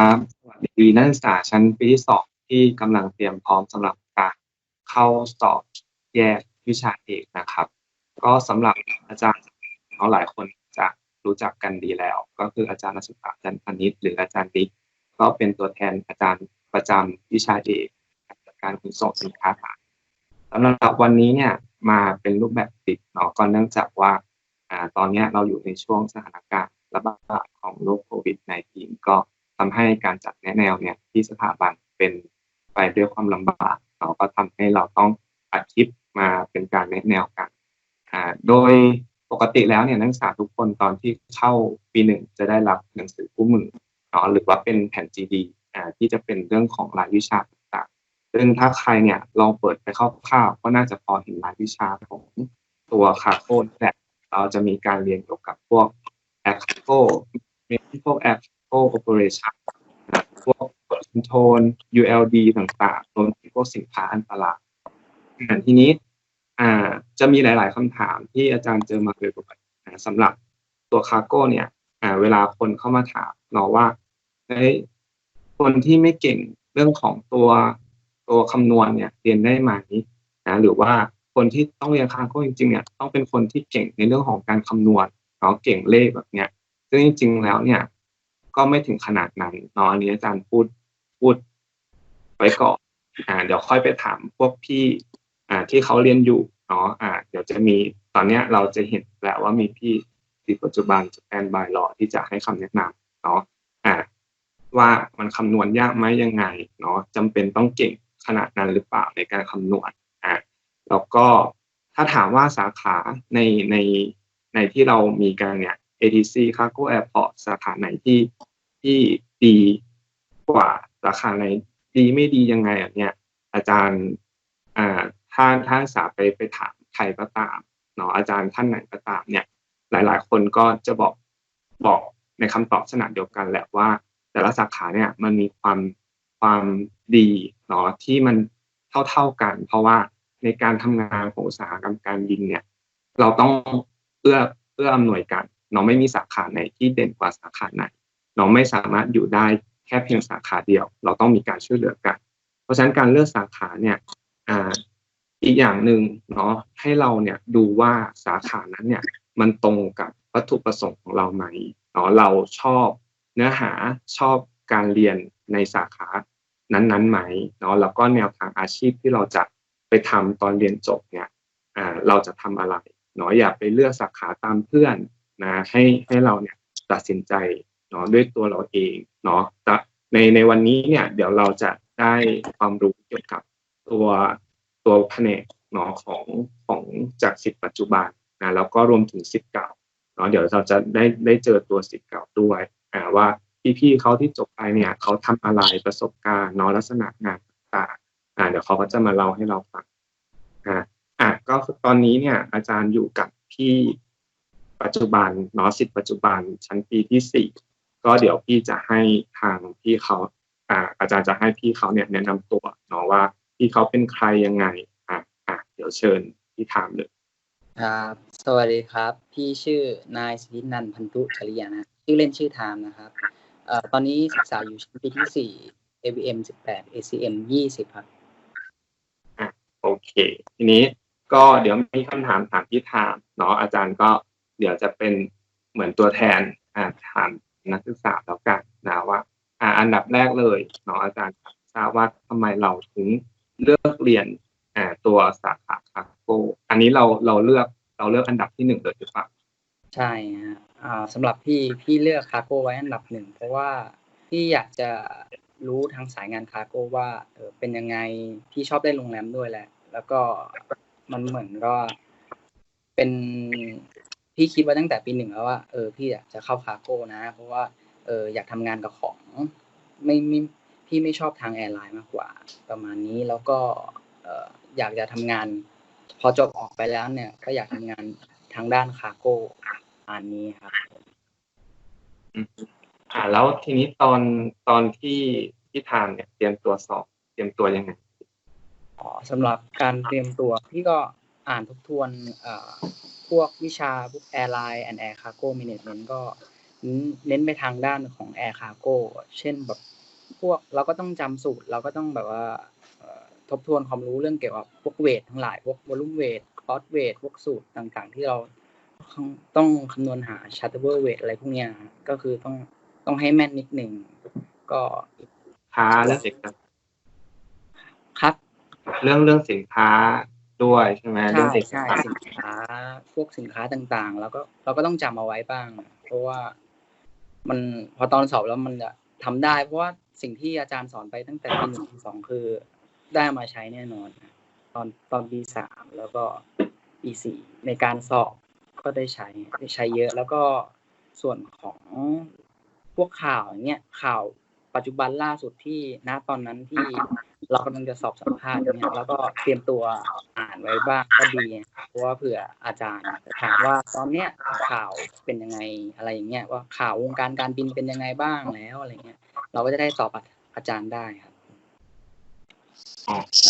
ครับสวัสดีนักศึกษาชั้นปีที่สองที่กำลังเตรียมพร้อมสำหรับการเข้าสอบแยกวิชาเอกนะครับ ก็สำหรับอาจารย์เขาหลายคนจะรู้จักกันดีแล้ว ก็คืออาจารย์นักศึกษาอาจารย์พนิชหรืออาจารย์ดิกก็เป็นตัวแทนอาจารย์ประจำวิชาเอกการขนส่งสินค้าขายสำหรับวันนี้เนี่ยมาเป็นรูปแบบปิดเนาะก็เนื่องจากว่าอตอนนี้เราอยู่ในช่วงสถานการณ์ระบาดของโรคโควิด -19 ก็ ทำให้การจัดแนะแนวเนี่ยที่สถาบันเป็นไปด้วยความลำบากเราก็ทำให้เราต้องอัดคลิปมาเป็นการแนะแนวกันอ่าโดยปกติแล้วเนี่ยนักศึกษาทุกคนตอนที่เข้าปีหนึ่งจะได้รับหนังสือคู่มือเนาะหรือว่าเป็นแผ่น GD อ่าที่จะเป็นเรื่องของรายวิชาต่างๆซึ่งถ้าใครเนี่ยลองเปิดไปคร่าวๆก็น่าจะพอเห็นรายวิชาของตัวคาโค้ดแต่เราจะมีการเรียนเกี่ยวกับพวกแอคโคมีพวกแอค operation นะพวก control ULD ต่างๆรวมถึงพวกสินค้าอันตรายอ่าทีนี้อ่าจะมีหลาย ๆคำถามที่อาจารย์เจอมาโดยปกตินะสำหรับตัวคาร์โก้เนี่ยอ่าเวลาคนเข้ามาถามเราว่าเฮ้ยคนที่ไม่เก่งเรื่องของตัวตัวคำนวณเนี่ยเรียนได้ไหมนะหรือว่าคนที่ต้องเรียนคาร์โก้จริง ๆ เนี่ยต้องเป็นคนที่เก่งในเรื่องของการคำนวณเนาะเก่งเลขแบบเนี้ยซึ่งจริง ๆ แล้วเนี่ย ก็ไม่ถึงขนาดนั้นเนาะอันนี้อาจารย์พูดพูดไว้ก่อนอ่าเดี๋ยวค่อยไปถามพวกพี่อ่าที่เขาเรียนอยู่เนาะอ่า เดี๋ยวจะมีตอนเนี้ยเราจะเห็นแล้วว่ามีพี่ที่ปัจจุบันจะแปนบายรอที่จะให้คำแนะนำเนาะอ่าว่ามันคำนวณยากไหมยังไงเนาะจำเป็นต้องเก่งขนาดนั้นหรือเปล่าในการคำนวณอ่าแล้วก็ถ้าถามว่าสาขาในในในที่เรามีกันเนี่ย ATC Cargo Airport สาขาไหนที่ที่ดีกว่าสาขาไหนดีไม่ดียังไงอะเนี่ย อาจารย์อ่าถ้าถ้าสาไปไปถามใครก็ตามเนาะอาจารย์ท่านไหนก็ตามเนี่ย หลาย ๆ คนก็จะบอกบอกในคำตอบสนาเดียวกันแหละว่า แต่ละสาขาเนี่ยมันมีความความดีเนาะที่มันเท่า ๆกัน เพราะว่าในการทำงานของอุตสาหกรรมการบินเนี่ย เราต้องเอื้อเอื้ออำนวยกัน น้องไม่มีสาขาไหนที่เด่นกว่าสาขาไหน น้องไม่สามารถอยู่ได้แค่เพียงสาขาเดียว เราต้องมีการช่วยเหลือกัน เพราะฉะนั้นการเลือกสาขาเนี่ยอ่าอีกอย่างหนึ่งเนาะให้เราเนี่ยดูว่าสาขานั้นเนี่ยมันตรงกับวัตถุประสงค์ของเราไหมเนาะเราชอบเนื้อหาชอบการเรียนในสาขานั้นๆไหมเนาะแล้วก็แนวทางอาชีพที่เราจะไปทำตอนเรียนจบเนี่ยอ่าเราจะทำอะไรเนาะอย่าไปเลือกสาขาตามเพื่อน นะให้ให้เราเนี่ยตัดสินใจเนาะด้วยตัวเราเองเนาะในในวันนี้เนี่ยเดี๋ยวเราจะได้ความรู้เกี่ยวกับตัวตัวแผนกเนาะของของจากสิทธิ์ปัจจุบันนะแล้วก็รวมถึงสิทธิ์เก่าเนาะเดี๋ยวเราจะได้ได้เจอตัวสิทธิ์เก่าด้วยอ่าว่าพี่ๆเขาที่จบไปเนี่ยเขาทำอะไรประสบการณ์เนาะลักษณะงานต่างๆอ่าเดี๋ยวเขาก็จะมาเล่าให้เราฟังอ่าอะก็ตอนนี้เนี่ยอาจารย์อยู่กับพี่ ปัจจุบันเนาะสิทธิ์ปัจจุบันชั้นปีที่สี่ก็เดี๋ยวพี่จะให้ทางพี่เขาอ่าอาจารย์จะให้พี่เขาเนี่ยแนะนำตัวเนาะว่าพี่เขาเป็นใครยังไงอะอะเดี๋ยวเชิญพี่ถามเลยครับสวัสดีครับ พี่ชื่อนายสิทธินันท์พันธุชริยานะชื่อเล่นชื่อไทม์นะครับเอ่อตอนนี้ศึกษาอยู่ชั้นปีที่สี่ ABM 18 ACM 20ครับอะโอเค ทีนี้ก็เดี๋ยวมีคำถามถามพี่ถามเนาะอาจารย์ก็ เดี๋ยวจะเป็นเหมือนตัวแทนอาถามนักศึกษาแล้วกันนะว่าอ่าอันดับแรกเลยเนาะอาจารย์ทราบว่าทำไมเราถึงเลือกเรียนอ่าตัวสาขาคาโกอันนี้เราเราเลือกเราเลือกอันดับที่หนึ่งเลยหรือเปล่าใช่ฮะอ่าสำหรับพี่พี่เลือกคาร์โก้ไว้อันดับหนึ่งเพราะว่าพี่อยากจะรู้ทางสายงานคาร์โก้ว่าเออเป็นยังไงพี่ชอบได้โรงแรมด้วยแหละ แล้วก็มันเหมือนก็เป็น พี่คิดไว้ตั้งแต่ปีหนึ่งแล้วว่าเออพี่อยากจะเข้าคาร์โก้นะ เพราะว่าเอออยากทำงานกับของไม่ไม่พี่ไม่ชอบทางแอร์ไลน์มากกว่า ประมาณนี้แล้วก็เอออยากจะทำงาน พอจบออกไปแล้วเนี่ย ก็อยากทำงานทางด้านคาร์โก้อันนี้ครับอ่าแล้วทีนี้ตอนตอนที่ที่ทานเนี่ยเตรียมตัวสอบเตรียมตัวยังไงอ๋อสำหรับการเตรียมตัวพี่ก็อ่านทบทวนเอ่อพ วกวิชาพวก Airline and Air Cargo Management ก็เน้นไปทางด้านของ Air Cargo เช่นแบบพวกเราก็ต้องจำสูตร เราก็ต้องแบบว่าทบทวนความรู้เรื่องเกี่ยวกับพวกเวททั้งหลายพวกวอลุ่มเวทคอสเวทพวกสูตรต่างๆ ที่เราต้องคำนวณหาชัตเตอร์เวทอะไรพวกเนี้ยก็คือต้องต้องให้แม่นนิดหนึ่งก็ค้าเรื่องสินค้าครับ เรื่องเรื่องสินค้า ด้วยใช่ไหมเรื่องสินค้าสินค้า พวกสินค้าต่างๆ แล้วก็เราก็ต้องจำเอาไว้บ้าง เพราะว่ามันพอตอนสอบแล้วมันจะทำได้ เพราะว่าสิ่งที่อาจารย์สอนไปตั้งแต่ปีหนึ่งปีสองคือได้มาใช้แน่นอน ตอนตอนปีสามแล้วก็ปีสี่ในการสอบก็ได้ใช้ได้ใช้เยอะ แล้วก็ส่วนของพวกข่าวอย่างเงี้ยข่าวปัจจุบันล่าสุดที่ณตอนนั้นที่ เรากำลังจะสอบสัมภาษณ์เนี่ยแล้วก็เตรียมตัวอ่านไว้บ้างก็ดีเพราะว่าเผื่ออาจารย์ถามว่าตอนเนี้ยข่าวเป็นยังไงอะไรอย่างเงี้ยว่าข่าววงการการบินเป็นยังไงบ้างแล้วอะไรเงี้ย เราก็จะได้ตอบอาจารย์ได้ครับโอเค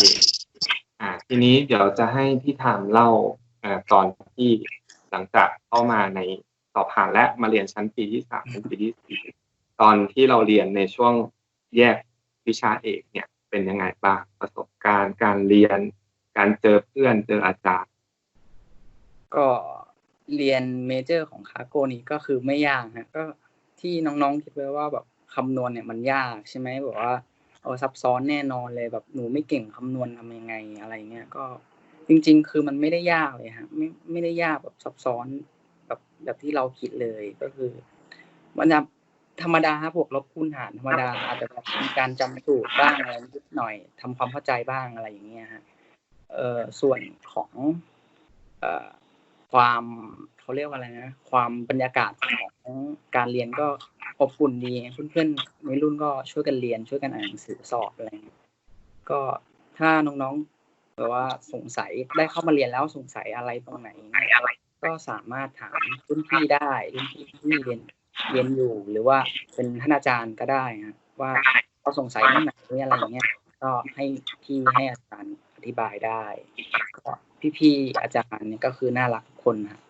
อ่า ทีนี้เดี๋ยวจะให้พี่ถามเล่าอ่าตอนที่หลังจากเข้ามาในสอบผ่านและมาเรียนชั้นปีที่สามปีที่สี่ตอนที่เราเรียนในช่วงแยกวิชาเอกเนี่ย เป็นยังไงบ้างประสบการณ์การเรียน การเจอเพื่อนเจออาจารย์ ก็เรียนเมเจอร์ของคาโกนี้ก็คือไม่ยากฮะก็ที่น้องๆคิดไว้ว่าแบบคำนวณเนี่ยมันยากใช่ไหมบอกว่าเอาซับซ้อนแน่นอนเลยแบบหนูไม่เก่งคำนวณทำยังไงอะไรเงี้ยก็จริง ๆ คือมันไม่ได้ยากเลยฮะไม่ไม่ได้ยากแบบซับซ้อนแบบแบบที่เราคิดเลยก็คือ มันจะ ธรรมดาครับบวกลบคูณหารธรรมดาอาจจะมีการจำสูตรบ้างอะไรนิดหน่อยทำความเข้าใจบ้างอะไรอย่างเงี้ยฮะเอ่อส่วนของเอ่อความเขาเรียกว่าอะไรนะความบรรยากาศของการเรียนก็อบอุ่นดีเพื่อนๆในรุ่นก็ช่วยกันเรียน ช่วยกันอ่านหนังสือสอบอะไรก็ถ้าน้องๆแบบว่าสงสัยได้เข้ามาเรียนแล้วสงสัยอะไรตรงไหนอะไรก็สามารถถามรุ่นพี่ได้รุ่นพี่ที่เรียน เรียนอยู่หรือว่าเป็นท่านอาจารย์ก็ได้นะว่าเขาสงสัยเรื่องไหนอะไรอย่างเงี้ยก็ให้พี่ให้อาจารย์อธิบายได้ก็พี่ๆอาจารย์เนี่ยก็คือน่ารักคนนะ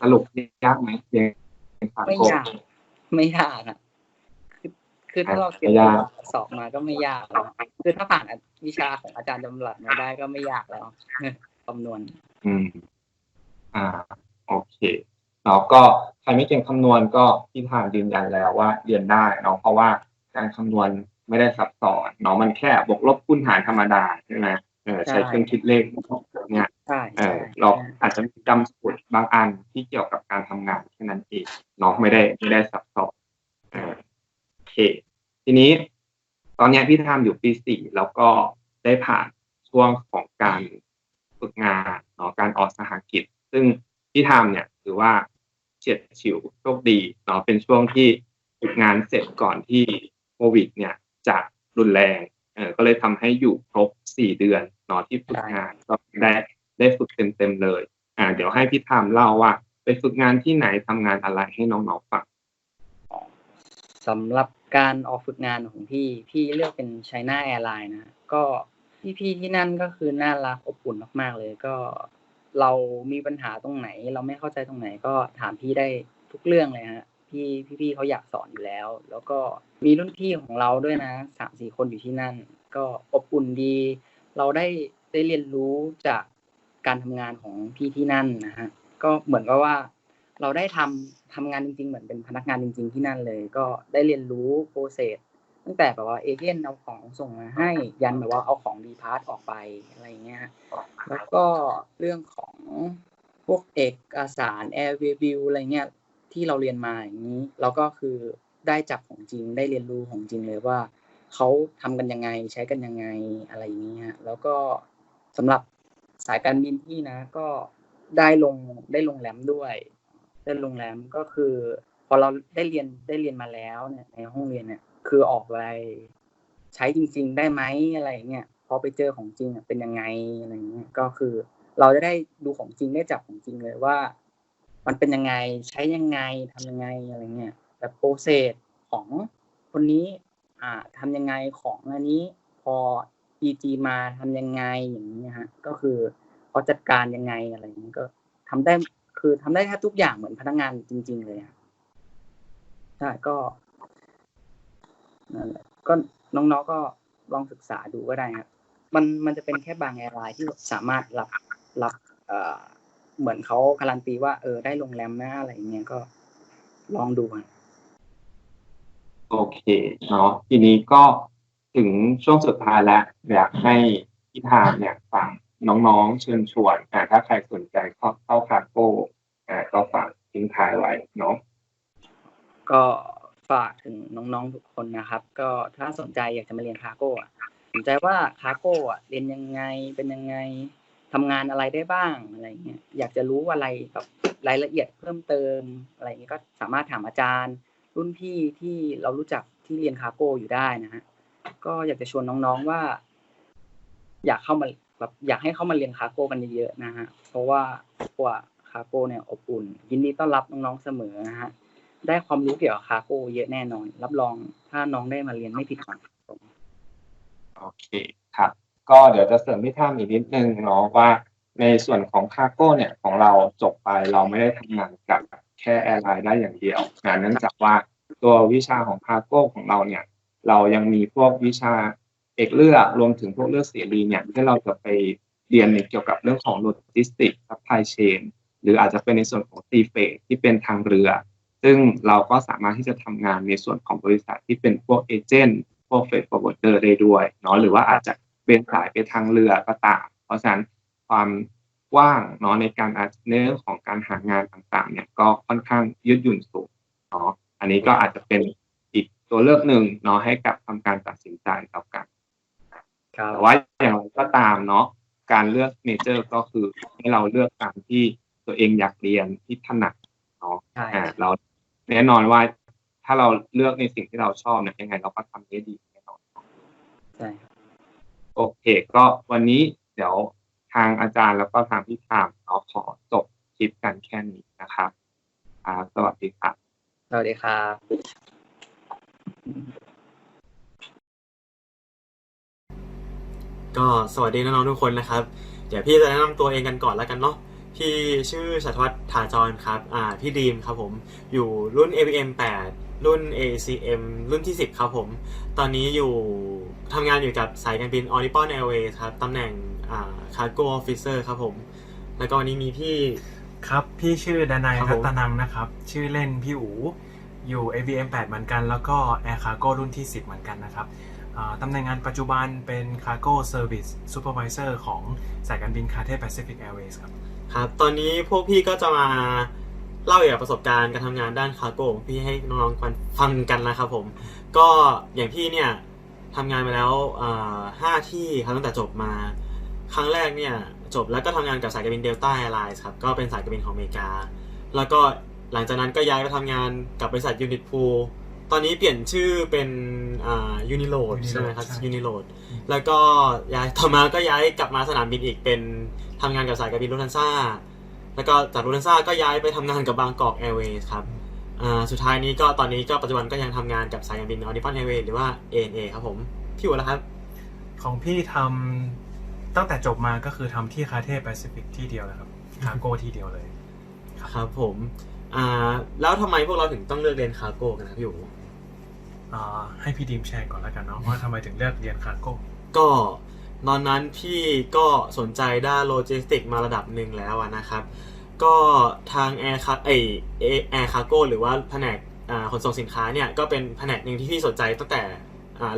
สรุปยากไหมเรียนไม่ยากไม่ยากอะคือคือถ้าเราเก็บสอบมาก็ไม่ยากแล้วคือถ้าผ่านวิชาของอาจารย์จำหลัดมาได้ก็ไม่ยากแล้วคำนวณ อืม อ่า โอเค เนาะก็ใครไม่เก่งคำนวณก็พี่ทางยืนยันแล้วว่าเรียนได้เนาะเพราะว่าการคำนวณไม่ได้ซับซ้อนเนาะมันแค่บวกลบคูณหารธรรมดาใช่ไหมเออใช้เครื่องคิดเลขเนี่ยเออเราอาจจะมีจำสูตรบางอันที่เกี่ยวกับการทำงานแค่นั้นเองเนาะไม่ได้ไม่ได้ซับซ้อนเออโอเค ทีนี้ ตอนนี้พี่ทำอยู่ปีสี่แล้วก็ได้ผ่านช่วงของการฝึกงานเนาะการออกสหกิจ ซึ่งพี่ทำเนี่ยถือว่า เฉียดฉิวโชคดีเนาะเป็นช่วงที่ฝึกงานเสร็จก่อนที่โควิด เนี่ยจะรุนแรงเออก็เลยทำให้อยู่ครบสี่เดือนเนาะที่ฝึกงานก็ได้ได้ฝึกเต็มๆเลย อ่า เดี๋ยวให้พี่ทามเล่าว่า ไปฝึกงานที่ไหนทำงานอะไรให้น้องๆฟังสำหรับการออกฝึกงานของพี่ พี่เลือกเป็นไชน่าแอร์ไลน์นะ ก็พี่ๆที่นั่นก็คือน่ารักอบอุ่นมากๆเลย ก็ เรามีปัญหาตรงไหน เราไม่เข้าใจตรงไหนก็ถามพี่ได้ทุกเรื่องเลยฮะพี่พี่ๆเขาอยากสอนอยู่แล้ว แล้วก็มีรุ่นพี่ของเราด้วยนะสามสี่คนอยู่ที่นั่น ก็อบอุ่นดี เราได้ได้เรียนรู้จากการทำงานของพี่ที่นั่นนะฮะก็เหมือนกับว่า เราได้ทำทำงานจริง ๆ เหมือนเป็นพนักงานจริง ๆ ที่นั่นเลย ก็ได้เรียนรู้โปรเซส ตั้งแต่แบบว่าเอเจนต์เอาของส่งมาให้ยันแบบว่าเอาของดีพาร์ตออกไปอะไรเงี้ยแล้วก็เรื่องของพวกเอกสารแอร์วิวอะไรเงี้ยที่เราเรียนมาอย่างนี้เราก็คือได้จับของจริงได้เรียนรู้ของจริงเลยว่าเขาทำกันยังไงใช้กันยังไงอะไรอย่างเงี้ยแล้วก็สำหรับสายการบินที่นะ ก็ได้ลงได้ลงแรมด้วยได้ลงแรมก็คือ พอเราได้เรียนได้เรียนมาแล้วเนี่ยในห้องเรียนเนี่ย คือออกอะไร ใช้จริง ๆ ได้ไหมอะไรเงี้ยพอไปเจอของจริงเป็นยังไงอะไรเงี้ยก็คือ เราจะได้ดูของจริงได้จับของจริงเลยว่า มันเป็นยังไงใช้ยังไงทำยังไงอะไรเงี้ยแบบโปรเซสของคนนี้ อ่าทำยังไงของอันนี้พอ EG มาทำยังไงอย่างนี้ฮะก็คือเขาจัดการยังไงอะไรเงี้ยก็ทำได้คือทำได้แทบทุกอย่างเหมือนพนักงานจริง ๆ เลยอะใช่ก็ นั่นแหละก็น้องๆก็ลองศึกษาดูก็ได้ครับมันมันจะเป็นแค่บางแอร์ไลน์ที่สามารถรับรับเอ่อเหมือนเขาการันตีว่าเออได้โรงแรมนะอะไรอย่างเงี้ยก็ลองดูครับโอเคเนาะทีนี้ก็ถึงช่วงสุดท้ายแล้วอยากให้พี่ทามเนี่ยฝากน้องๆเชิญชวนอ่าถ้าใครสนใจเข้าเข้าคาโก้อ่าก็ฝากทิ้งท้ายไว้เนาะก็ ฝากถึงน้องๆทุกคนนะครับ ก็ถ้าสนใจอยากจะมาเรียนคาร์โก้อะสนใจว่าคาร์โก้อะเรียนยังไงเป็นยังไงทำงานอะไรได้บ้างอะไรเงี้ยอยากจะรู้อะไรแบบรายละเอียดเพิ่มเติมอะไรเงี้ยก็สามารถถามอาจารย์ รุ่นพี่ที่เรารู้จักที่เรียนคาร์โก้อยู่ได้นะฮะก็อยากจะชวนน้องๆว่า อยากเข้ามาแบบอยากให้เข้ามาเรียนคาร์โก้กันเยอะๆนะฮะเพราะว่าพวกคาร์โก้เนี่ยอบอุ่น ยินดีต้อนรับน้องๆเสมอนะฮะ ได้ความรู้เกี่ยวกับคาโก้เยอะแน่นอน รับรองถ้าน้องได้มาเรียนไม่ผิดหวังโอเคครับ ก็เดี๋ยวจะเสริมพี่ท่ามอีกนิดนึงเนาะว่าในส่วนของคาโก้เนี่ยของเราจบไปเราไม่ได้ทำงานกับแค่แอร์ไลน์ได้อย่างเดียวนะเนื่องจากว่าตัววิชาของคาโก้ของเราเนี่ย เรายังมีพวกวิชาเอกเลือกรวมถึงพวกเลือกเสรีเนี่ยที่เราจะไปเรียนในเกี่ยวกับเรื่องของโลจิสติกส์ซัพพลายเชนหรืออาจจะเป็นในส่วนของซีเฟที่เป็นทางเรือ ซึ่งเราก็สามารถที่จะทำงานในส่วนของบริษัทที่เป็นพวกเอเจนต์พวกเฟดฟอร์เวิร์ดเดอร์ได้ด้วยเนาะหรือว่าอาจจะเป็นสายไปทางเรือก็ตาม เพราะฉะนั้นความกว้างเนาะในการอาจในเรื่องของการหางานต่างๆ เนี่ยก็ค่อนข้างยืดหยุ่นสูงเนาะอันนี้ก็อาจจะเป็นอีกตัวเลือกหนึ่งเนาะให้กับทำการตัดสินใจต่อกันครับแต่ว่าอย่างไรก็ตามเนาะการเลือกเมเจอร์ก็คือให้เราเลือกตามที่ตัวเองอยากเรียนที่ถนัดเนาะใช่อ่าเรา แน่นอนว่าถ้าเราเลือกในสิ่งที่เราชอบเนี่ยยังไงเราก็ทำได้ดีแน่นอนใช่ครับโอเค ก็วันนี้เดี๋ยวทางอาจารย์แล้วก็ทางพี่ทามเราขอจบคลิปกันแค่นี้นะครับอ่าสวัสดีครับ สวัสดีครับก็สวัสดีน้องๆทุกคนนะครับ เดี๋ยวพี่จะแนะนำตัวเองกันก่อนแล้วกันเนาะ พี่ชื่อชัชวัฒน์ถาจรครับ อ่า พี่ดีมครับผม อยู่รุ่น ABM 8 รุ่น ACM รุ่นที่ 10 ครับผม ตอนนี้อยู่ทำงานอยู่กับสายการบิน o r i p o n Airways ครับ ตำแหน่ง อ่า Cargo Officer ครับผม แล้วก็วันนี้มีพี่ ครับ พี่ชื่อดานายครับรัผม ตนังนะครับ ชื่อเล่นพี่อูอยู่ AVM 8เหมือนกัน แล้วก็ Air Cargo รุ่นที่ 10 เหมือนกันนะครับอ่าตำแหน่งงานปัจจุบันเป็น Cargo Service Supervisor ของสายการบิน Cathay Pacific Airways ครับ ครับ ตอนนี้พวกพี่ก็จะมาเล่าเกี่ยวกับประสบการณ์การทำงานด้านคาร์โก้ของพี่ให้น้องๆกันฟังกันนะครับผม ก็อย่างพี่เนี่ยทำงานมาแล้วอ่าห้าที่ครับตั้งแต่จบมา ครั้งแรกเนี่ยจบแล้วก็ทำงานกับสายการบินเดลต้าแอร์ไลน์ครับ ก็เป็นสายการบินของอเมริกา แล้วก็หลังจากนั้นก็ย้ายไปทำงานกับบริษัทยูนิตพูตอนนี้เปลี่ยนชื่อเป็นอ่ายูนิโ Uniload ใช่ไหมครับใช่ยูนิโ d แล้วก็ย้ายต่อมาก็ย้ายกลับมาสนามบินอีกเป็น ทำงานกับสายการบินลูทันซ่า แล้วก็จากลูทันซ่าก็ย้ายไปทำงานกับบางกอกแอร์เวย์ครับอ่าสุดท้ายนี้ก็ตอนนี้ก็ปัจจุบันก็ยังทำงานกับสายการบินออนิพอนแอร์เวย์หรือว่า ANA ครับผม พี่อู๋แล้วครับ ของพี่ทำตั้งแต่จบมาก็คือทำที่ Cathay Pacific ที่เดียวนะครับ Cargo ที่เดียวเลยครับผมอ่าแล้วทำไมพวกเราถึงต้องเลือกเรียนคาร์โก้กันนะพี่อู๋อ่าให้พี่ดีมแชร์ก่อนแล้วกันเนาะว่าทำไมถึงเลือกเรียน Cargo ก็ ตอนนั้นพี่ก็สนใจด้านโลจิสติกมาระดับหนึ่งแล้วนะครับ ก็ทางแอร์คาไอแอร์คารโก้หรือว่าแผนกขนส่งสินค้าเนี่ยก็เป็นแผนกหนึ่งที่พี่สนใจตั้งแต่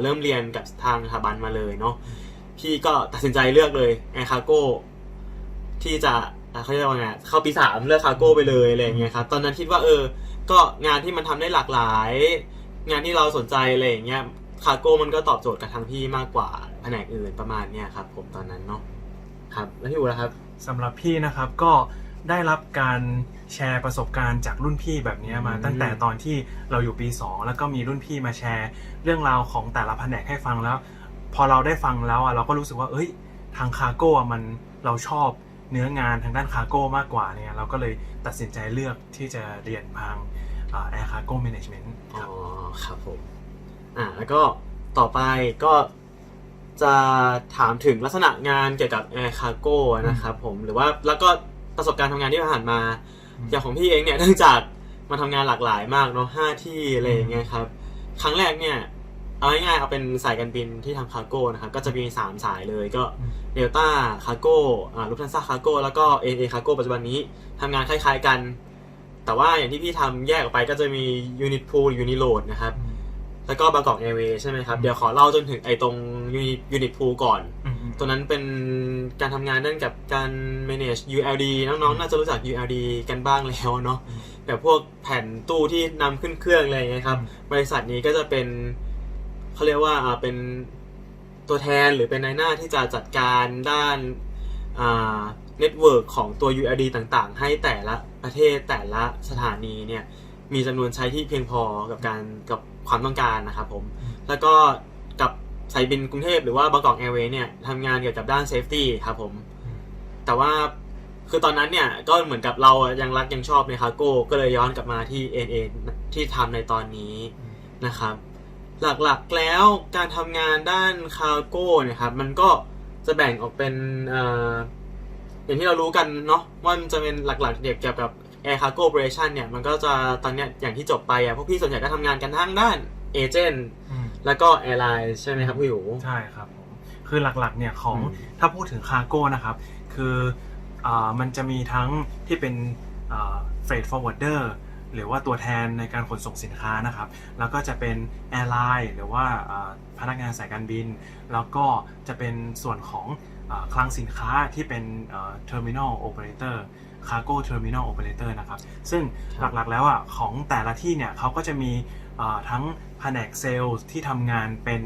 เริ่มเรียนกับทางสถาบันมาเลยเนาะพี่ก็ตัดสินใจเลือกเลยแอร์คารโก้ที่จะเขาเรียกว่าไงเข้าปีสามเลือกคารโก้ไปเลยอะไรอย่างเงี้ยครับตอนนั้นคิดว่าเออ ก็งานที่มันทำได้หลากหลาย งานที่เราสนใจอะไรอย่างเงี้ย คาร์โก้มันก็ตอบโจทย์กับทางพี่มากกว่าแผนกอื่นประมาณเนี้ยครับผมตอนนั้นเนาะครับแล้วพี่อู๋ล่ะครับสำหรับพี่นะครับก็ได้รับการแชร์ประสบการณ์จากรุ่นพี่แบบนี้มาอืมตั้งแต่ตอนที่เราอยู่ปี 2 แล้วก็มีรุ่นพี่มาแชร์ เรื่องราวของแต่ละแผนกให้ฟังแล้ว พอเราได้ฟังแล้วอะเราก็รู้สึกว่า เอ้ย ทางคาร์โก้อะมันเราชอบเนื้องานทางด้านคาร์โก้มากกว่าเนี่ยเราก็เลยตัดสินใจเลือกที่จะเรียนทางแอร์คาร์โก้แมネจเมนต์อ๋อครับผม อ่าแล้วก็ต่อไปก็จะถามถึงลักษณะงานเกี่ยวกับแอร์คาร์โก้นะครับผมหรือว่าแล้วก็ประสบการณ์ทำงานที่ผ่านมามอย่างของพี่เองเนี่ยเนื่องจากมาทำงานหลากหลายมากเนาะห้าที่อะไรอย่างเงี้ยครับ ครั้งแรกเนี่ยเอาง่ายๆเอาเป็นสายการบินที่ทำคาร์โก้นะครับก็จะมีสามสายเลยก็อืมเดลต้าคาร์โก้อ่าลูฟทันซ่าคาร์โก้แล้วก็เอเอคาร์โก้ปัจจุบันนี้ทำงานคล้ายๆกัน แต่ว่าอย่างที่พี่ทำแยกออกไปก็จะมียูนิตพูลยูนิโ a ดนะครับ แล้วก็บางกอกแอร์เวย์ใช่ไหมครับอืมเดี๋ยวขอเล่าจนถึงไอ้ตรงยูนิตพูลก่อนอืมอืมตัวนั้นเป็นการทำงานด้านกับการ manage ULD น้องๆ น่าจะรู้จัก ULD กันบ้างแล้วเนาะอืมแบบพวกแผ่นตู้ที่นำขึ้นเครื่องอะไรอย่างเงี้ยครับอืมบริษัทนี้ก็จะเป็นเขาเรียกว่าอ่าเป็นตัวแทนหรือเป็นนายหน้าที่จะจัดการด้านอ่าเน็ตเวิร์กของตัว ULD ต่างๆ ให้แต่ละประเทศแต่ละสถานีเนี่ยมีจำนวนใช้ที่เพียงพอกับการกับ ความต้องการนะครับผมอืมแล้วก็กับสายบินกรุงเทพหรือว่าบางกอกแอร์เวย์เนี่ยทำงานเกี่ยวกับด้านเซฟตี้ครับผมอืมแต่ว่าคือตอนนั้นเนี่ยก็เหมือนกับเรายังรักยังชอบในคาร์โก้ก็เลยย้อนกลับมาที่ NA ที่ทำในตอนนี้นะครับ หลักๆแล้วการทำงานด้านคาร์โก้เนี่ยครับ มันก็จะแบ่งออกเป็นเอ่ออย่างที่เรารู้กันเนาะว่ามันจะเป็นหลักๆเกี่ยวกับ Air Cargo Operation เนี่ยมันก็จะตอนเนี้ยอย่างที่จบไปอะพวกพี่ส่วนใหญ่ก็ทำงานกันทั้งด้านเอเจนต์อืมแล้วก็แอร์ไลน์ใช่ไหมครับพี่หยู ใช่ครับผมคือหลักๆเนี่ยของอืม ถ้าพูดถึงคาร์โก้นะครับ คืออามันจะมีทั้งที่เป็นเฟรดฟอร์เวิร์ดเดอร์หรือว่าตัวแทนในการขนส่งสินค้านะครับ แล้วก็จะเป็นแอร์ไลน์หรือว่าอ่าพนักงานสายการบิน แล้วก็จะเป็นส่วนของอาคลังสินค้าที่เป็นเทอร์มินอลโอเปอเรเตอร์ คาร์โก้เทอร์มินอลโอเปอเรเตอร์นะครับ ซึ่งครับหลักๆแล้วอะของแต่ละที่เนี่ยเขาก็จะมีอ่าทั้งแผนกเซลล์ที่ทำงานเป็น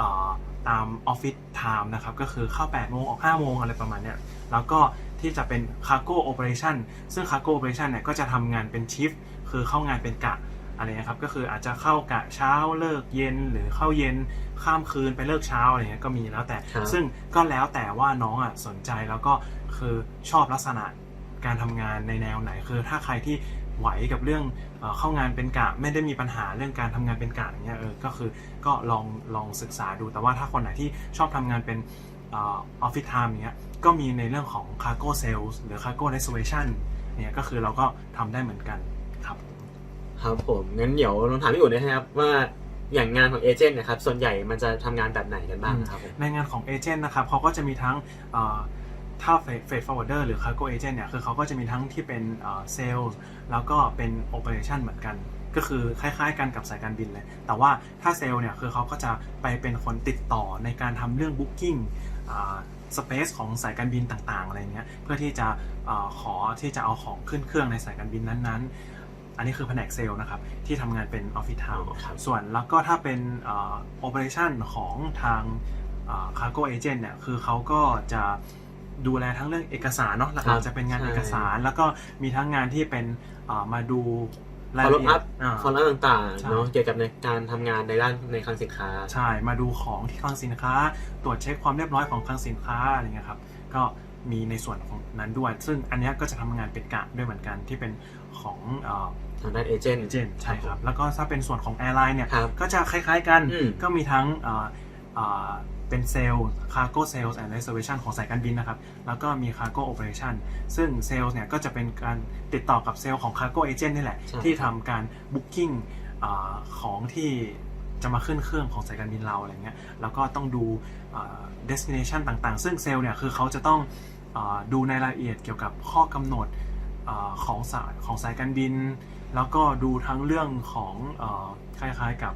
อ่าตามออฟฟิศไทม์นะครับ ก็คือเข้า 8 โมงออก 5 โมงอะไรประมาณเนี้ยแล้วก็ที่จะเป็น Cargo Operation ซึ่ง Cargo Operation เนี่ยก็จะทำงานเป็นชิฟคือเข้างานเป็นกะอะไรนะครับ ก็คืออาจจะเข้ากะเช้าเลิกเย็นหรือเข้าเย็นข้ามคืนไปเลิกเช้าอะไรเงี้ยก็มีแล้วแต่ครับซึ่งก็แล้วแต่ว่าน้องอะสนใจแล้วก็คือชอบลักษณะ การทำงานในแนวไหน คือถ้าใครที่ไหวกับเรื่องเอ่อเข้างานเป็นกะไม่ได้มีปัญหาเรื่องการทำงานเป็นกะอย่างเงี้ยเออก็คือก็ลองลองศึกษาดูแต่ว่าถ้าคนไหนที่ชอบทำงานเป็นออฟฟิศไทม์เนี้ยก็มีในเรื่องของ cargo sales หรือ cargo reservation เนี่ยก็คือเราก็ทำได้เหมือนกันครับครับผมงั้นเดี๋ยวลองถามพี่อุ่นได้ไหมครับว่าอย่างงานของเอเจนต์นะครับส่วนใหญ่มันจะทำงานแบบไหนกันบ้างนะครับผมในงานของเอเจนต์นะครับเขาก็จะมีทั้งเอ่อ ถ้าเฟดฟอร์เวิร์ดเดอร์หรือคาร์โกเอเจนต์เนี่ยคือเขาก็จะมีทั้งที่เป็นเซลล์แล้วก็เป็นโอเปอเรชันเหมือนกัน ก็คือคล้ายๆกันกับสายการบินเลย แต่ว่าถ้าเซลล์เนี่ยคือเขาก็จะไปเป็นคนติดต่อในการทำเรื่องบุ๊กิ้งสเปซของสายการบินต่างๆอะไรเงี้ยเพื่อที่จะเออขอที่จะเอาของขึ้นเครื่องในสายการบินนั้นๆ อันนี้คือแผนกเซลล์นะครับ ที่ทำงานเป็นออฟฟิศไทม์อ๋อครับส่วนแล้วก็ถ้าเป็นโอเปอเรชันของทางคาร์โกเอเจนต์เนี่ยคือเขาก็จะ ดูแลทั้งเรื่องเอกสารเนาะหครัลักบๆจะเป็นงานใช่เอกสาร แล้วก็มีทั้งงานที่เป็นอ่ามาดูราย follow ละเอีย up ดอ่า follow up ต่างๆใช่เนาะเกี่ยวกับในการทำงานในด้านในคลังสินค้า ใช่มาดูของที่คลังสินค้า ตรวจเช็คความเรียบร้อยของคลังสินค้าอะไรเงี้ยครับก็มีในส่วนของนั้นด้วย ซึ่งอันเนี้ยก็จะทำงานเป็นกะด้วยเหมือนกันที่เป็นของเอทางด้านเอเจนต์เจนต์ใช่ครับ แล้วก็ถ้าเป็นส่วนของแอร์ไลน์เนี่ยครับก็จะคล้ายๆกันอืมก็มีทั้ง เอ่อเอ่อเป็นเซลล์ cargo sales and reservation ของสายการบินนะครับ แล้วก็มี cargo operation ซึ่งเซลล์เนี่ยก็จะเป็นการติดต่อกับเซลล์ของ cargo agent นี่แหละ ใช่ ที่ทำการ booking อ่าของที่จะมาขึ้นเครื่องของสายการบินเราอะไรเงี้ย แล้วก็ต้องดูอ่า destination ต่างๆ ซึ่งเซลล์เนี่ยคือเขาจะต้องอาดูในรายละเอียดเกี่ยวกับข้อกำหนดอาของสายของสายการบิน แล้วก็ดูทั้งเรื่องของเออคล้ายๆกับ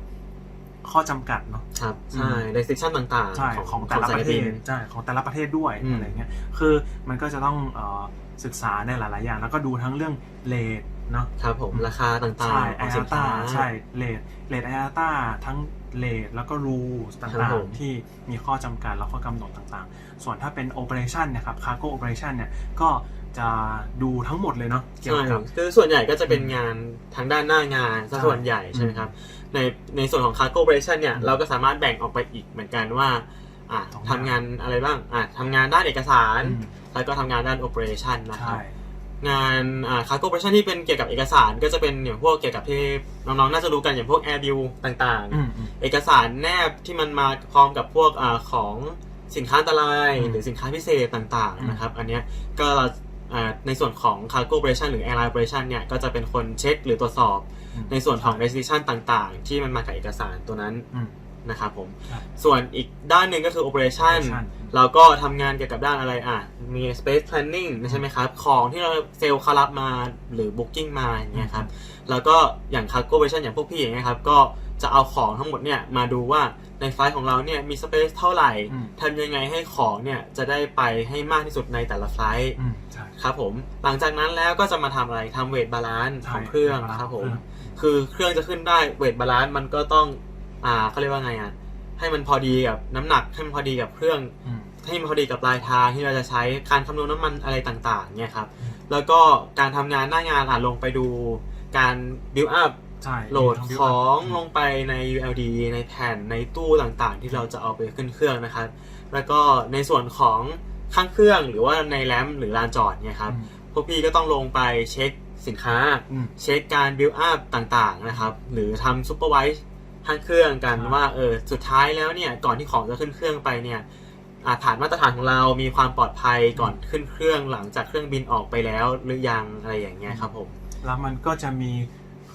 ข้อจำกัดเนาะครับอืใช่ม restriction ต่างๆใช่ของแต่ละสาปยระกาเทบิศนใช่ของแต่ละประเทศด้วยอืมอะไรเงี้ยคือมันก็จะต้องเออศึกษาในหลาย ๆ อย่าง แล้วก็ดูทั้งเรื่องเลทเนาะครับผมอืมราคาต่างใช่ๆขไอองอาสินตาค้าใช่เลทเลทไออาตาทั้งเลทแล้วก็รูต่ครับางผมๆที่มีข้อจำกัดแล้วก็กำหนดต่างๆ ส่วนถ้าเป็นโอเปอเรชันเนี่ยครับคาร์โกโอเปอเรชันเนี่ยก็จะดูทั้งหมดเลยเนาะเกี่ยวใช่คกัรับบคือส่วนใหญ่ก็จะเป็นงานทางด้านหน้างานซะใช่ส่วนใหญ่ใช่ไหมครับ ในในส่วนของ cargo operation เนี่ยอืมเราก็สามารถแบ่งออกไปอีกเหมือนกันว่าอะสองอย่างทำงานอะไรบ้างอะทำงานด้านเอกสารอืมแล้วก็ทำงานด้าน operation นะครัใช่บงานอ่า cargo operation ที่เป็นเกี่ยวกับเอกสารก็จะเป็นอย่างพวกเกี่ยวกับที่น้องๆ น่าจะรู้กันอย่างพวก air bill ต่างอืมอืมๆเอกสารแนบที่มันมาพร้อมกับพวกอ่าของสินค้าอันตรายอืมหรือสินค้าพิเศษต่างอืมๆนะครับ อันเนี้ยก็เราอ่า ในส่วนของ cargo operation หรือ airline operation เนี่ยก็จะเป็นคนเช็คหรือตรวจสอบอืมในส่วนของ restriction ต่างๆ ที่มันมากับเอกสารตัวนั้นอืมนะครับผมครับส่วนอีกด้านหนึ่งก็คือ operation operation เราก็ทำงานเกี่ยวกับด้านอะไรอะ มี space planning ใช่ไหมครับ ของที่เราเซลล์เขารับมาหรือ booking มาอย่างเงี้ยครับ แล้วก็อย่าง cargo operation อย่างพวกพี่อย่างเงี้ยครับก็ จะเอาของทั้งหมดเนี่ยมาดูว่าในไฟล์ของเราเนี่ยมี space เท่าไหร่อืม ทำยังไงให้ของเนี่ยจะได้ไปให้มากที่สุดในแต่ละไฟล์ อืมใช่ ครับผม หลังจากนั้นแล้วก็จะมาทำอะไรทำเวทบาลานซ์ใช่ของเครื่อง weight balance ครับผม ของเครื่องคือเครื่องจะขึ้นได้เวทบาลานซ์มันก็ต้อง อ่าเขาเรียกว่าไงอะ ให้มันพอดีกับน้ำหนัก ให้มันพอดีกับเครื่อง อืม ให้มันพอดีกับปลายทางที่เราจะใช้การคำนวณน้ำมันอะไรต่างๆเนี่ยครับ อืม แล้วก็การทำงานหน้างานอะลงไปดูการบิวอัพใช่ โหลดมีทั้ของ build up ลงไปใน ULD ในแผ่นในตู้ต่างๆ ที่เราจะเอาไปขึ้นเครื่องนะครับ แล้วก็ในส่วนของข้างเครื่องหรือว่าในแรมหรือลานจอดเนี่ยครับอืมพวกพี่ก็ต้องลงไปเช็คสินค้าอืมเช็คการ build up ต่างๆนะครับหรือทำ supervise ข้างเครื่องกันครับว่าเออสุดท้ายแล้วเนี่ยก่อนที่ของจะขึ้นเครื่องไปเนี่ยอ่าฐานมาตรฐานของเรามีความปลอดภัยก่อนขึ้นเครื่องหลังจากเครื่องบินออกไปแล้วหรือยังอะไรอย่างเงี้ยครับผมแล้วมันก็จะมี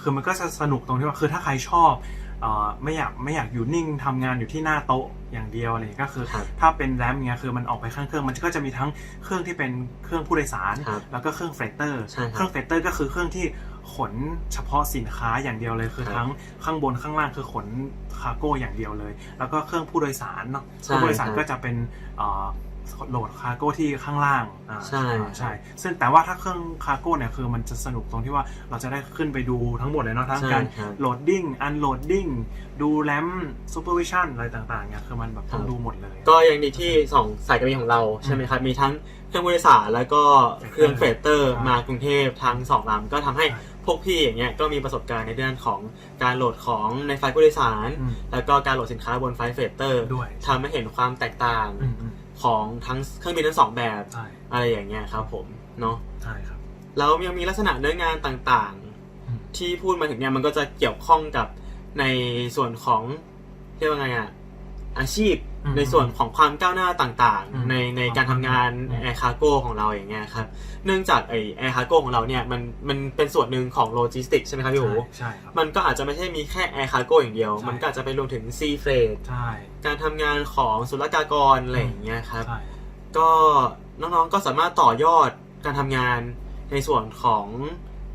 คือมันก็จะสนุกตรงที่ว่าคือถ้าใครชอบเอ่อไม่อยากไม่อยากอยู่นิ่งทำงานอยู่ที่หน้าโต๊ะอย่างเดียวอะไรอย่างเงี้ยก็คือครับถ้าเป็นแรมเงี้ยคือมันออกไปข้างเครื่องมันก็จะมีทั้งเครื่องที่เป็นเครื่องผู้โดยสารครับแล้วก็เครื่องเฟรเตอร์ใช่ครับเครื่องเฟรเตอร์ก็คือเครื่องที่ขนเฉพาะสินค้าอย่างเดียวเลยคือครับทั้งข้างบนข้างล่างคือขนคาร์โก้อย่างเดียวเลย แล้วก็เครื่องผู้โดยสารเนาะใช่ผู้โดยสารครับก็จะเป็นเอ่อ โหลดคาร์โก้ที่ข้างล่างอ่าใช่ ใช่ซึ่งแต่ว่าถ้าเครื่องคาร์โก้เนี่ยคือมันจะสนุกตรงที่ว่าเราจะได้ขึ้นไปดูทั้งหมดเลยเนาะทั้งใช่การครับโหลดดิ้งอันโหลดดิ้งดูแรมซูเปอร์วิชั่นอะไรต่างๆเนี่ยคือมันแบบต้องครับ ดูหมดเลย ก็ยังดีที่สองสายการบินของเราใช่ไหมครับ มีทั้งเครื่องผู้โดยสารแล้วก็เครื่องเฟรเตอร์ใช่มากรุงเทพทั้งสองลำก็ทำให้ใช่พวกพี่อย่างเงี้ยก็มีประสบการณ์ในเรื่องของการโหลดของในไฟล์ผู้โดยสาร อืมแล้วก็การโหลดสินค้าบนไฟล์เฟรเตอร์ด้วยทำให้เห็นความแตกต่าง อืมอืม ของทั้งเครื่องบินทั้งสองแบบใช่อะไรอย่างเงี้ยครับผมเนาะใช่ครับ แล้วยังมีลักษณะเนื้องานต่างอืมๆที่พูดมาถึงเนี่ยมันก็จะเกี่ยวข้องกับในส่วนของเรียกว่าไงอะ อาชีพอืมในส่วนของความก้าวหน้าต่างอืมๆ ในในการทำงานอืม แอร์คาร์โก้ของเราอย่างเงี้ยครับเนื่องจากไอแอร์คาร์โก้ของเราเนี่ยมันมันเป็นส่วนหนึ่งของโลจิสติกใช่ไหมครับพี่โอใช่ใช่ครับ มันก็อาจจะไม่ใช่มีแค่แอร์คาร์โก้อย่างเดียว ใช่ มันก็อาจจะไปรวมถึงซีเฟรดใช่การทำงานของศุลกากรอะไรอย่างเงี้ยครับ ใช่ ก็น้องๆ ก็สามารถต่อยอดการทำงานในส่วนของ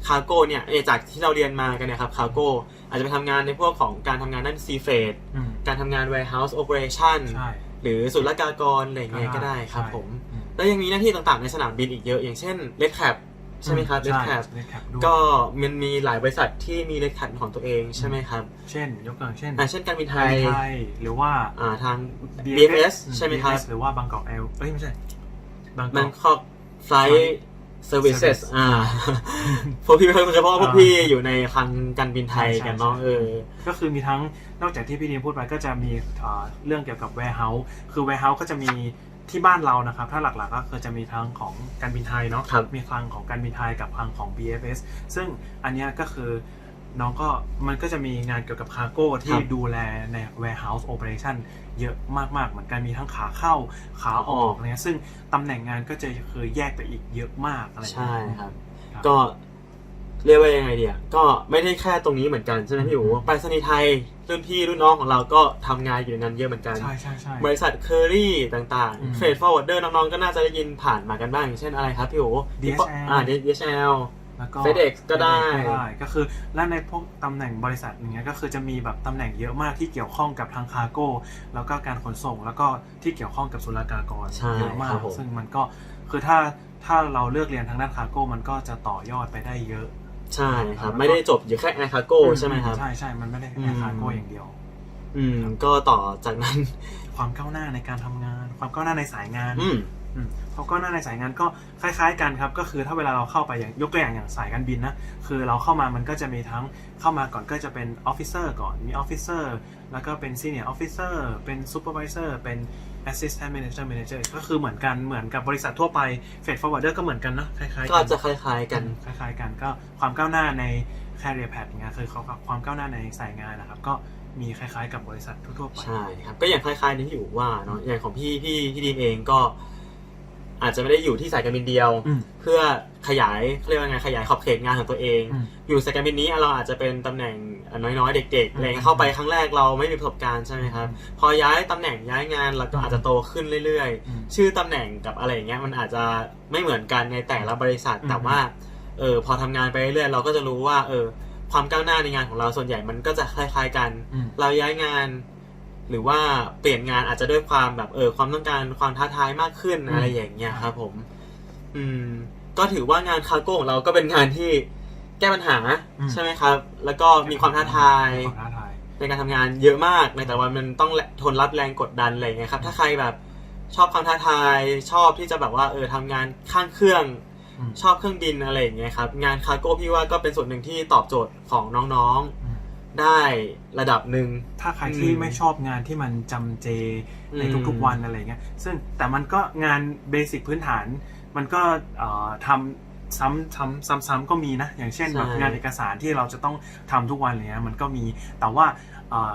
คาร์โก้เนี่ยเอ่อจากที่เราเรียนมากันเนะครับคาร์โก้ อาจจะไปทำงานในพวกของการทำงานด้านซีเฟดอืมการทำงาน warehouse operation ใช่ หรือศุลกากรอะไรอย่างเงี้ยก็ได้ครับใช่ ผม อืมแล้วยังมีหน้าที่ต่างๆในสนามบินอีกเยอะ อย่างเช่น Red Cap ใช่ไหมครับ Red ใช่ Cap Red Cap ด้วยก็มันมีหลายบริษัทที่มี Red Cap ของตัวเองใช่ไหมครับเช่น ยกตัวอย่างเช่นอ่าเช่นการบินไทไทยยไทยหรือว่า อ่าทาง BFS ใช่ไหมครับ BFS หรือว่าบางกอกแอลเอ้ยไม่ใช่บางกมัอนกคอก Flight Services Service อ่าพวกพี่โดยเฉพาะพวกอ่าพี่อยู่ในคลังการบินไทยใช่กันเนาะใช่เออ ก็คือมีทั้งนอกจากที่พี่ดีมพูดไปก็จะมีเอ่อเรื่องเกี่ยวกับ warehouse คือ warehouse ก็จะมีที่บ้านเรานะครับ ถ้าหลักๆก็คือจะมีทั้งของการบินไทยเนาะครับมีคลังของการบินไทยกับคลังของ BFS ซึ่งอันเนี้ยก็คือ น้องก็มันก็จะมีงานเกี่ยวกับคาร์โก้ที่ครับดูแลใน warehouse operation เยอะมากๆ เหมือนกันมีทั้งขาเข้าขาออกอะไรเงี้ยซึ่งตำแหน่งงานก็จะคือแยกไปอีกเยอะมากอะไรอย่างใช่เงี้ย ครับ ครับ ก็เรียกว่ายังไงเดียก็ไม่ได้แค่ตรงนี้เหมือนกันใช่ไหมพี่อู๋อืมไปรษณีย์ไทยรุ่นพี่รุ่นน้องของเราก็ทำงานอยู่ในนั้นเยอะเหมือนกัน ใช่ใช่ใช่ บริษัทเคอรี่ต่างอืมๆเฟดฟอร์เวอร์เดอร์น้องๆ ก็น่าจะได้ยินผ่านมากันบ้างอย่างเช่นอะไรครับพี่อู๋ DHL อ่า DHL แล้วก็ FedEx ก็ได้ FedEx ก็ได้ ก็คือและในพวกตำแหน่งบริษัทอย่างเงี้ยก็คือจะมีแบบตำแหน่งเยอะมากที่เกี่ยวข้องกับทางคาร์โก้ แล้วก็การขนส่งแล้วก็ที่เกี่ยวข้องกับศุลกากรใช่เยอะมาครักบผม ซึ่งมันก็คือถ้าถ้าเราเลือกเรียนทางด้านคาร์โก้ มันก็จะต่อยอดไปได้เยอะ ใช่ครับแล้วก็ไม่ได้จบอยู่แค่แอร์คาร์โก้ใช่ไหมครับ ใช่ใช่มันไม่ได้อืแค่มคาร์โก้อย่างเดียว อืม ก็ต่อจากนั้น ความก้าวหน้าในการทำงาน ความก้าวหน้าในสายงาน อืม อืม เขาก็หน้าในสายงานก็คล้ายๆกันครับก็คือถ้าเวลาเราเข้าไปอย่างยกตัวอย่างอย่างสายการบินนะคือเราเข้ามามันก็จะมีทั้งเข้ามาก่อนก็จะเป็นออฟฟิเซอร์ก่อนมีออฟฟิเซอร์แล้วก็เป็นซีเนียร์ออฟฟิเซอร์เป็นซูเปอร์วิเซอร์เป็น assistant manager manager ก็คือเหมือนกันเหมือนกับบริษัททั่วไปเฟดฟอร์เวิร์ดก็เหมือนกันเนอะคล้ายๆก็กันจะคล้ายๆ กันคล้ายๆกันก็ความก้าวหน้าใน career path งานคือเขาความก้าวหน้าในสายงานนะครับ ก็มีคล้ายๆกับบริษัททั่วๆไปใช่ครับก็อย่างคล้ายๆที่พี่อยู่ว่าเนาะอย่างของพี่พี่พี่ดีมเองก็ อาจจะไม่ได้อยู่ที่สายการบินเดียว อืม เพื่อขยายเขาเรียกว่าไงขยายขอบเขตงานของตัวเอง อืม อยู่สายการบินนี้เราอาจจะเป็นตำแหน่งน้อยๆ เด็กๆอะไรเงี้ยเข้าไปครั้งแรกเราไม่มีประสบการณ์ใช่ไหมครับ พอย้ายตำแหน่งย้ายงานเราก็อาจจะโตขึ้นเรื่อยอืม ๆ ชื่อตำแหน่งกับอะไรอย่างเงี้ยมันอาจจะไม่เหมือนกันในแต่ละบริษัทอืม แต่ว่าเออพอทำงานไปเรื่อยๆเราก็จะรู้ว่าเออความก้าวหน้าในงานของเราส่วนใหญ่มันก็จะคล้าย ๆกัน อืม เราย้ายงาน หรือว่าเปลี่ยนงานอาจจะด้วยความแบบเออความต้องการความท้าทายมากขึ้นอืมอะไรอย่างเงี้ยครับผม อืม ก็ถือว่างานคาร์โก้ของเราก็เป็นงานที่แก้ปัญหาใช่ไหมครับ แล้วก็มีความท้าทาย ความท้าทาย ในการทำงานเยอะมากในแต่ละวันมันต้องทนรับแรงกดดันอะไรอย่างเงี้ยครับ ถ้าใครแบบชอบความท้าทายชอบที่จะแบบว่าเออทำงานข้างเครื่องอืม ชอบเครื่องบินอะไรอย่างเงี้ยครับงานคาร์โก้พี่ว่าก็เป็นส่วนหนึ่งที่ตอบโจทย์ของน้องอืมๆ ได้ระดับหนึ่ง ถ้าใครที่อืมไม่ชอบงานที่มันจำเจในอืมทุกๆวันอะไรเงี้ย ซึ่งแต่มันก็งานเบสิกพื้นฐาน มันก็เอ่อทำซ้ำซ้ำซ้ำซ้ำก็มีนะ อย่างเช่นแบบงานเอกสารที่เราจะต้องทำทุกวันอะไรเงี้ยมันก็มี แต่ว่าเอ่อ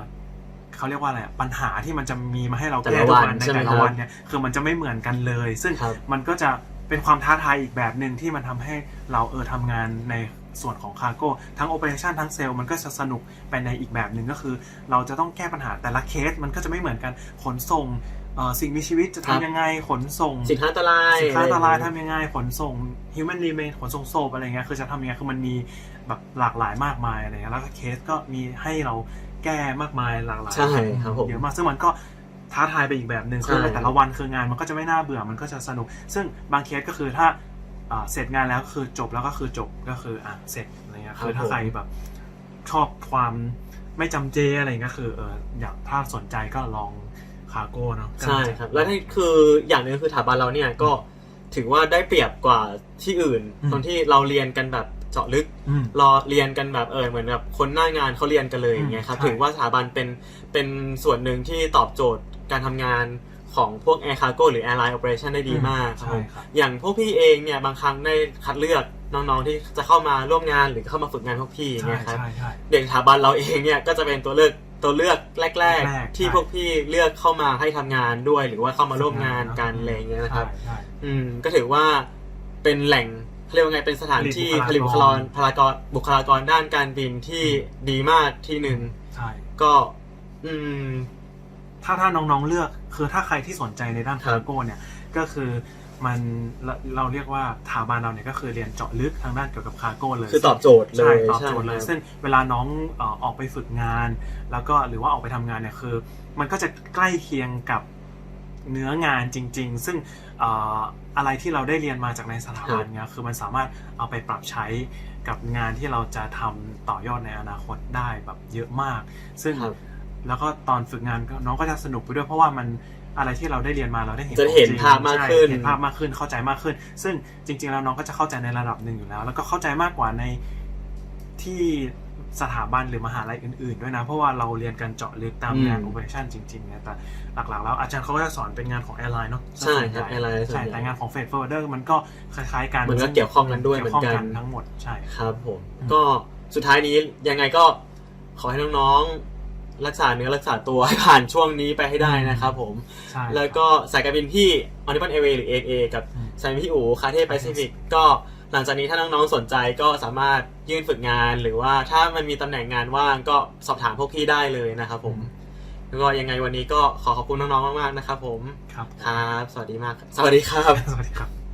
เขาเรียกว่าอะไรอะปัญหาที่มันจะมีมาให้เราแต่แก้ละทุกวันวันในใช่ไหมแต่ครัละบวันเนี่ยคือมันจะไม่เหมือนกันเลย ซึ่งครับมันก็จะเป็นความท้าทายอีกแบบหนึ่งที่มันทำให้เราเออทำงานใน ส่วนของคาร์โก้ทั้งโอเปอเรชันทั้งเซลล์มันก็จะสนุกไปในอีกแบบหนึ่งก็คือ เราจะต้องแก้ปัญหาแต่ละเคสมันก็จะไม่เหมือนกันขนส่งเอ่อสิ่งมีชีวิตจะครับทำยังไงขนส่ง สินค้าอันตราย สินค้าอันตรายะไอย่งทำเงี้ยังไงขนส่ง human remain ขนส่งศพอะไรเงี้ยคือจะทำยังไงคือมันมีแบบหลากหลายมากมายอะไรเงี้ยแล้วก็เคสก็มีให้เราแก้มากมายหลากหลายใช่ครับผมเยอะมากซึ่งมันก็ท้าทายไปอีกแบบหนึ่งใช่คือในแต่ละวันคืองานมันก็จะไม่น่าเบื่อมันก็จะสนุก ซึ่งบางเคสก็คือถ้าอ่า เสร็จงานแล้วก็คือจบแล้วก็คือจบก็คืออะเสร็จอะไรเงี้ยคือถ้าใครแบบชอบความไม่จำเจอะไรเงี้ยคือเอออยากถ้าสนใจก็ลองคาร์โก้เนาะใช่ครับ แล้วนี่คืออย่างหนึงคือสถาบันเราเนี่ยก็ถือว่าได้เปรียบกว่าที่อื่นอืมตรงที่เราเรียนกันแบบเจาะลึกอืมรอเรียนกันแบบเออเหมือนแบบคนหน้างานเขาเรียนกันเลยอย่างเงี้ยครับใช่ถือว่าสถาบันเป็นเป็นส่วนหนึ่งที่ตอบโจทย์การทำงาน ของพวก Air Cargo หรือ Airline Operation ได้ดีมากครับใช่ผมครับอย่างพวกพี่เองเนี่ยบางครั้งได้คัดเลือกน้องๆที่จะเข้ามาร่วมงานหรือเข้ามาฝึกงานพวกพี่อย่างใช่เงี้ยครับใช่ใช่เด็กสถาบันเราเองเนี่ยก็จะเป็นตัวเลือกตัวเลือกแรกแรกๆที่ใช่พวกพี่เลือกเข้ามาให้ทำงานด้วย หรือว่าเข้ามาร่วมงานกันอะไรอย่างเงี้ยนะครับใช่ใช่อืมก็ถือว่าเป็นแหล่งเขาเรียกว่าไงเป็นสถานที่ผผลิลิตตบุบุคคลาลากกรรพลากรบุคลากรด้านการบินที่ดีมากที่หนึ่งใช่ก็ อืม ถ้าถ้าน้องๆเลือก คือถ้าใครที่สนใจในด้านครับคาร์โก้เนี่ยก็คือมันเราเราเรียกว่าสถาบันเราเนี่ยก็คือเรียนเจาะลึกทางด้านเกี่ยวกับคาร์โก้เลยคือตอบโจทย์เลใช่ยตอบโจทย์เลยใช่ซึ่งเวลาน้องเอ่อออกไปฝึกงาน แล้วก็หรือว่าออกไปทำงานเนี่ยคือ มันก็จะใกล้เคียงกับเนื้องานจริง ๆ ซึ่งเอ่ออะไรที่เราได้เรียนมาจากในสถาบันเนี่ยคือมันสามารถเอาไปปรับใช้กับงานที่เราจะทำต่อยอดในอนาคตได้แบบเยอะมาก ซึ่งครับ แล้วก็ตอนฝึกงานก็น้องก็จะสนุกไปด้วยเพราะว่ามันอะไรที่เราได้เรียนมาเราได้เห็นจะเห็นของจริงภาพมากขึ้นใช่เห็นภาพมากขึ้นเข้าใจมากขึ้น ซึ่งจริง ๆ แล้วน้องก็จะเข้าใจในระดับหนึ่งอยู่แล้ว แล้วก็เข้าใจมากกว่าในที่สถาบันหรือมหาลัยอื่นๆ ด้วยนะ เพราะว่าเราเรียนกันเจาะลึกตามอืมงานโอเปอเรชั่นจริงๆเนี่ยแต่หลักๆแล้วอาจารย์เขาก็จะสอนเป็นงานของแอร์ไลน์เนาะใช่ครับ airline ส่วนใช่ใหญ่แต่งานของเฟดเฟอร์เดอร์มันก็คล้ายๆกันมันก็เกี่ยวข้องกันด้วยเหมือนกันกี่ยวข้องทั้งหมดใช่ครับผมอืมก็สุดท้ายนี้ยังไงก็ขอให้น้องๆ รักษาเนื้อรักษาตัวให้ผ่านช่วงนี้ไปให้ได้นะครับผม ใช่แล้วก็สายการบินที่ออนิปันเอเวหรือ AA กับอืม สายการบินพี่อูคาเท่แปซิฟิกก็หลังจากนี้ถ้าน้องๆสนใจก็สามารถยื่นฝึกงาน หรือว่าถ้ามันมีตำแหน่งงานว่างก็สอบถามพวกพี่ได้เลยนะครับผมแล้วก็ยังไงวันนี้ก็ขอขอบคุณน้องๆมากๆนะครับผมครับ ครับ สวัสดีมาก สวัสดีครับ สวัสดีครับ